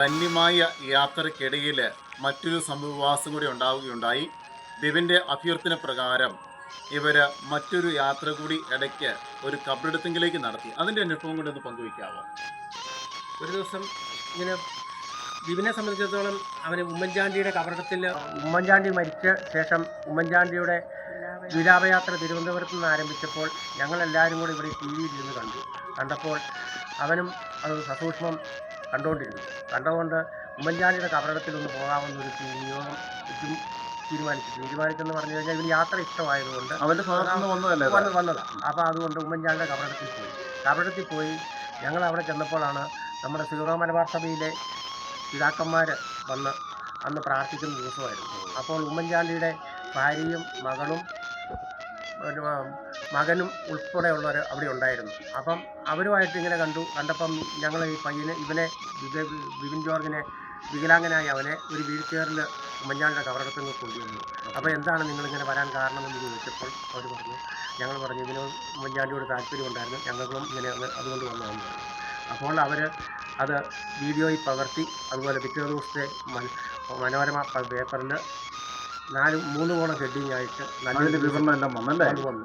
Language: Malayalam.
ധന്യമായ യാത്രക്കിടയിൽ മറ്റൊരു സംഭവവാസം കൂടി ഉണ്ടാവുകയുണ്ടായി. ബിബിന്റെ അഭ്യർത്ഥന പ്രകാരം ഇവർ മറ്റൊരു യാത്ര കൂടി ഇടയ്ക്ക് ഒരു കബറെടുത്തെങ്കിലേക്ക് നടത്തി. അതിന്റെ അനുഭവം കൂടി ഒന്ന് പങ്കുവയ്ക്കാമോ ഒരു ദിവസം ഇങ്ങനെ ബിബിനെ സംബന്ധിച്ചിടത്തോളം അവന് ഉമ്മൻചാണ്ടിയുടെ കബറടത്തിൽ ഉമ്മൻചാണ്ടി മരിച്ച ശേഷം ഉമ്മൻചാണ്ടിയുടെ വിലാപയാത്ര തിരുവനന്തപുരത്ത് നിന്ന് ആരംഭിച്ചപ്പോൾ ഞങ്ങളെല്ലാവരും കൂടി ഇവിടെ ടി വിയിൽ ഇരുന്ന് കണ്ടു. കണ്ടപ്പോൾ അവനും അത് സസൂക്ഷ്മം കണ്ടുകൊണ്ടിരുന്നു. കണ്ടതുകൊണ്ട് ഉമ്മൻചാണ്ടിയുടെ കബറിടത്തിൽ ഒന്ന് പോകാമെന്നൊരു ഒരു ചുറ്റും തീരുമാനിച്ചു. തീരുമാനിച്ചെന്ന് പറഞ്ഞു കഴിഞ്ഞാൽ ഇവന് യാത്ര ഇഷ്ടമായതുകൊണ്ട് അവന്റെ വന്നതാണ് അപ്പോൾ അതുകൊണ്ട് ഉമ്മൻചാണ്ടിയുടെ കബറിടത്തിൽ പോയി. കബറിടത്തിൽ പോയി. ഞങ്ങൾ അവിടെ ചെന്നപ്പോഴാണ് നമ്മുടെ സീറോ മലബാർ സഭയിലെ പിതാക്കന്മാർ വന്ന് അന്ന് പ്രാർത്ഥിക്കുന്ന ദിവസമായിരുന്നു. അപ്പോൾ ഉമ്മൻചാണ്ടിയുടെ ഭാര്യയും മകളും ഒരു മകനും ഉൾപ്പെടെയുള്ളവർ അവിടെ ഉണ്ടായിരുന്നു. അപ്പം അവരുമായിട്ട് ഇങ്ങനെ കണ്ടു. കണ്ടപ്പം ഞങ്ങൾ ഈ പയ്യനെ ഇവനെ വിവിൻ ജോർജിനെ വികലാംഗനായ അവനെ ഒരു വീൽ ചെയറിൽ ഉമ്മൻചാണ്ടിയുടെ കവറടത്തിൽ നിന്ന് കൊണ്ടുവന്നു. അപ്പോൾ എന്താണ് നിങ്ങളിങ്ങനെ വരാൻ കാരണമെന്ന് ചോദിച്ചപ്പോൾ അവർ പറഞ്ഞു ഞങ്ങൾ പറഞ്ഞു ഇതിന് ഉമ്മൻചാണ്ടിയോട് താല്പര്യമുണ്ടായിരുന്നു ഞങ്ങൾക്കും ഇങ്ങനെ അതുകൊണ്ട് വന്നതെന്ന് വന്നു അപ്പോൾ അവർ അത് വീഡിയോയിൽ പകർത്തി അതുപോലെ പിറ്റേ ദിവസത്തെ മനോരമ പേപ്പറിൽ നാല് മൂന്ന് പോണ ഹെഡിങ് ആയിട്ട് നല്ല നല്ലൊരു വിവരണം എല്ലാം വന്നല്ലേ? വന്നു